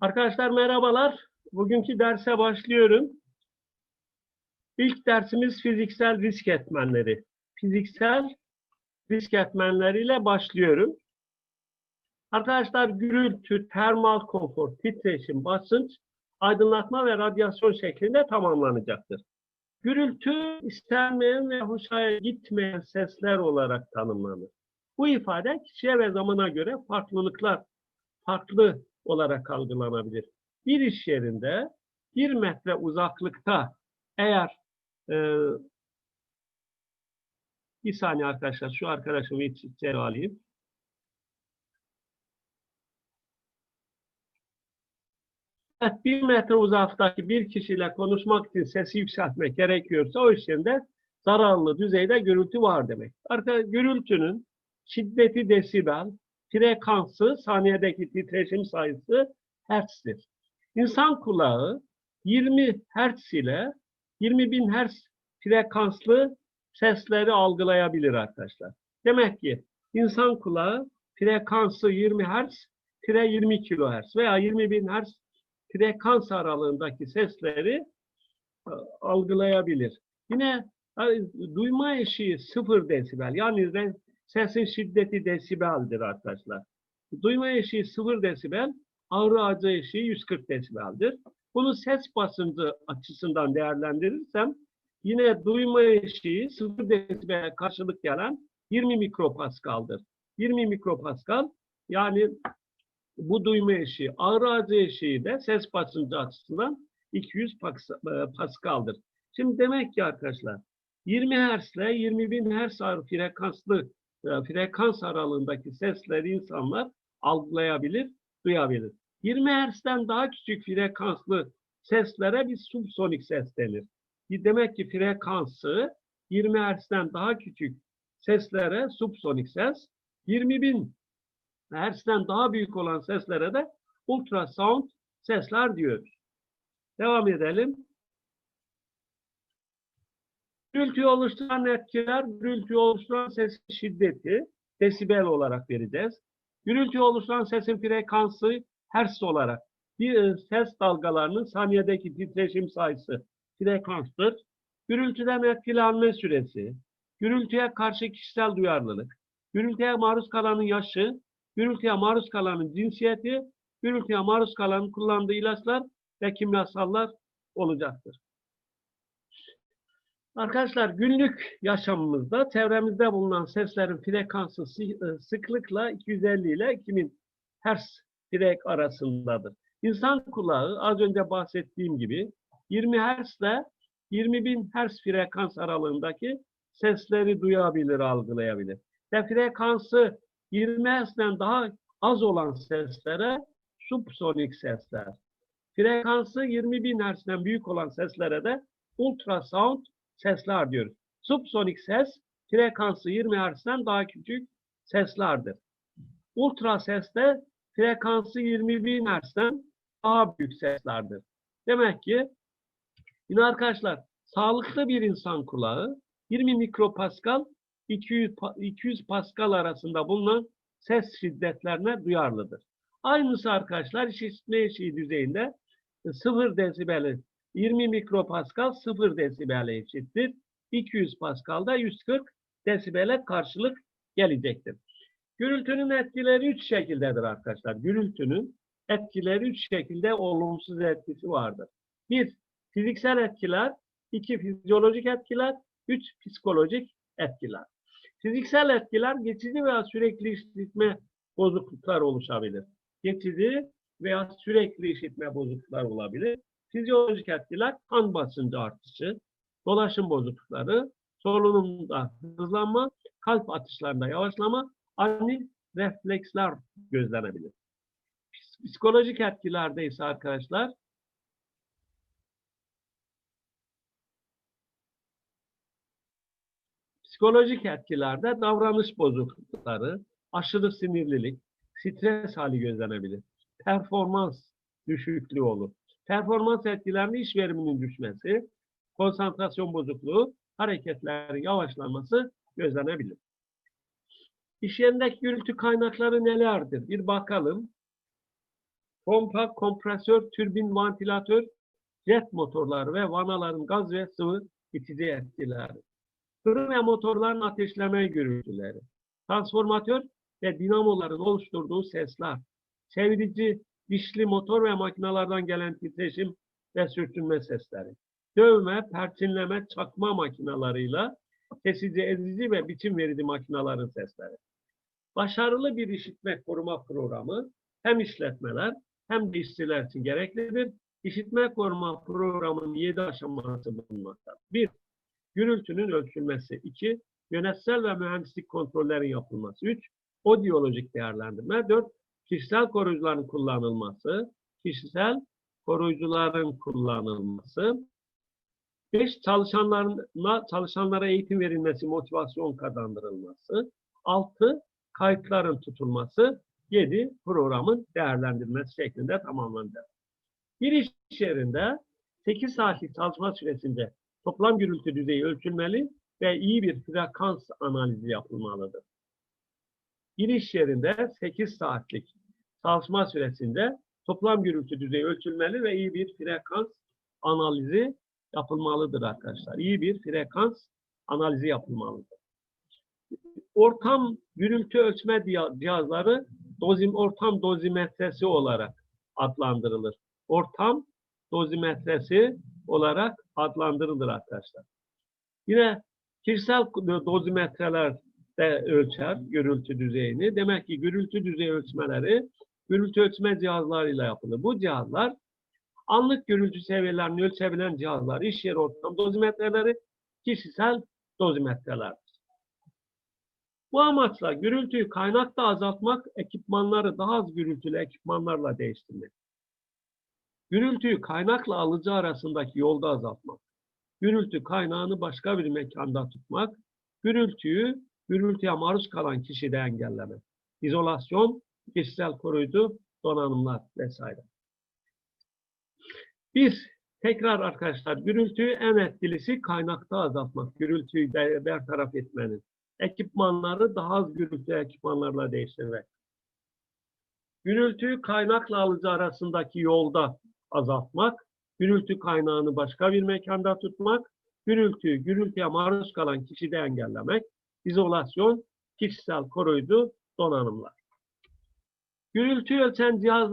Arkadaşlar merhabalar. Bugünkü derse başlıyorum. İlk dersimiz fiziksel risk etmenleri. Fiziksel risk etmenleriyle başlıyorum. Arkadaşlar gürültü, termal konfor, titreşim, basınç, aydınlatma ve radyasyon şeklinde tamamlanacaktır. Gürültü istenmeyen ve hoşa gitmeyen sesler olarak tanımlanır. Bu ifade kişiye ve zamana göre farklılıklar, farklı olarak algılanabilir. Bir iş yerinde bir metre uzaklıkta eğer e, bir saniye arkadaşlar şu arkadaşımı içeri alayım. Evet, bir metre uzaktaki bir kişiyle konuşmak için sesi yükseltmek gerekiyorsa o iş yerinde zararlı düzeyde gürültü var demek. Arkadaşlar gürültünün şiddeti desibel, frekansı, saniyedeki titreşim sayısı hertz'tir. İnsan kulağı 20 hertz ile 20 bin hertz frekanslı sesleri algılayabilir arkadaşlar. Demek ki insan kulağı frekansı 20 hertz, 20 kilohertz veya 20 bin hertz frekans aralığındaki sesleri e, algılayabilir. Yine duyma eşiği 0 desibel yani sesin şiddeti desibeldir arkadaşlar. Duyma eşiği 0 desibel, ağrı acı eşiği 140 desibeldir. Bunu ses basıncı açısından değerlendirirsem yine duyma eşiği 0 desibele karşılık gelen 20 mikropaskaldır. 20 mikropaskal yani bu duyma eşiği, ağrı acı eşiği de ses basıncı açısından 200 paskaldır. Şimdi demek ki arkadaşlar 20 Hz ile 20 bin Hz frekanslı frekans aralığındaki sesleri insanlar algılayabilir, duyabilir. 20 Hz'den daha küçük frekanslı seslere bir subsonik ses denir. Demek ki frekansı 20 Hz'den daha küçük seslere subsonik ses, 20 bin Hz'den daha büyük olan seslere de ultrasound sesler diyoruz. Devam edelim. Gürültüyü oluşturan etkiler, gürültüyü oluşturan sesin şiddeti, desibel olarak vereceğiz. Gürültüyü oluşturan sesin frekansı, hertz olarak. Bir e, ses dalgalarının saniyedeki titreşim sayısı frekanstır. Gürültüden etkilenme süresi, gürültüye karşı kişisel duyarlılık, gürültüye maruz kalanın yaşı, gürültüye maruz kalanın cinsiyeti, gürültüye maruz kalanın kullandığı ilaçlar ve kimyasallar olacaktır. Arkadaşlar günlük yaşamımızda çevremizde bulunan seslerin frekansı e, sıklıkla 250 ile 2000 Hz frek arasındadır. İnsan kulağı az önce bahsettiğim gibi 20 Hz ile 20 bin Hz frekans aralığındaki sesleri duyabilir, algılayabilir. Ve frekansı 20 Hz'den daha az olan seslere subsonik sesler. Frekansı 20 bin Hz'den büyük olan seslere de ultrasound sesler diyoruz. Subsonik ses frekansı 20 Hz'den daha küçük seslerdir. Ultra ses de frekansı 20 bin Hz'den daha büyük seslerdir. Demek ki yine arkadaşlar sağlıklı bir insan kulağı 20 mikropascal 200, 200 pascal arasında bulunan ses şiddetlerine duyarlıdır. Aynısı arkadaşlar işitme eşiği düzeyinde 0 desibeli 20 mikropascal 0 desibele eşittir. 200 paskalda 140 desibele karşılık gelecektir. Gürültünün etkileri üç şekildedir arkadaşlar. Gürültünün etkileri üç şekilde olumsuz etkisi vardır. Bir, fiziksel etkiler. iki fizyolojik etkiler. Üç, psikolojik etkiler. Fiziksel etkiler geçici veya sürekli işitme bozukluklar oluşabilir. Geçici veya sürekli işitme bozukluklar olabilir. Fizyolojik etkiler kan basıncı artışı, dolaşım bozuklukları, solunumda hızlanma, kalp atışlarında yavaşlama, ani refleksler gözlenebilir. Psikolojik etkilerde ise arkadaşlar psikolojik etkilerde davranış bozuklukları, aşırı sinirlilik, stres hali gözlenebilir. Performans düşüklüğü olur. Performans etkilerinde iş veriminin düşmesi, konsantrasyon bozukluğu, hareketlerin yavaşlaması gözlenebilir. İş yerindeki gürültü kaynakları nelerdir? Bir bakalım. pompa, kompresör, türbin, vantilatör, jet motorları ve vanaların gaz ve sıvı itici etkileri. Fırın ve motorların ateşleme gürültüleri. Transformatör ve dinamoların oluşturduğu sesler. Çevirici, dişli motor ve makinelerden gelen titreşim ve sürtünme sesleri. Dövme, perçinleme, çakma makinalarıyla kesici, ezici ve biçim verici makinaların sesleri. Başarılı bir işitme koruma programı hem işletmeler hem de işçiler için gereklidir. İşitme koruma programının 7 aşaması bulunmaktadır. 1. Gürültünün ölçülmesi. 2. Yönetsel ve mühendislik kontrollerin yapılması. 3. Odyolojik değerlendirme. 4. Kişisel koruyucuların kullanılması. Kişisel koruyucuların kullanılması. 5. Çalışanlarına, çalışanlara eğitim verilmesi, motivasyon kazandırılması. 6. Kayıtların tutulması. 7. Programın değerlendirilmesi şeklinde tamamlanacak. Bir iş yerinde 8 saatlik çalışma süresince toplam gürültü düzeyi ölçülmeli ve iyi bir frekans analizi yapılmalıdır. Bir iş yerinde 8 saatlik çalışma süresince toplam gürültü düzeyi ölçülmeli ve iyi bir frekans analizi yapılmalıdır arkadaşlar. İyi bir frekans analizi yapılmalıdır. Ortam gürültü ölçme ciha- cihazları dozim, ortam dozimetresi olarak adlandırılır. Ortam dozimetresi olarak adlandırılır arkadaşlar. Yine kişisel dozimetreler de ölçer gürültü düzeyini. Demek ki gürültü düzeyi ölçmeleri gürültü ölçme cihazlarıyla yapılır. Bu cihazlar anlık gürültü seviyelerini ölçebilen cihazlar, iş yeri ortam dozimetreleri, kişisel dozimetreler. Bu amaçla gürültüyü kaynakta azaltmak, ekipmanları daha az gürültülü ekipmanlarla değiştirmek. Gürültüyü kaynakla alıcı arasındaki yolda azaltmak. Gürültü kaynağını başka bir mekanda tutmak. Gürültüyü gürültüye maruz kalan kişide engellemek. İzolasyon, kişisel koruyucu donanımlar vesaire. Bir, tekrar arkadaşlar gürültüyü en etkilisi kaynakta azaltmak. Gürültüyü be- bertaraf etmenin. Ekipmanları daha az gürültü ekipmanlarla değiştirmek. Gürültüyü kaynakla alıcı arasındaki yolda azaltmak, gürültü kaynağını başka bir mekanda tutmak, gürültüyü gürültüye maruz kalan kişide engellemek, izolasyon, kişisel koruyucu donanımlar. Gürültü ölçen cihazlar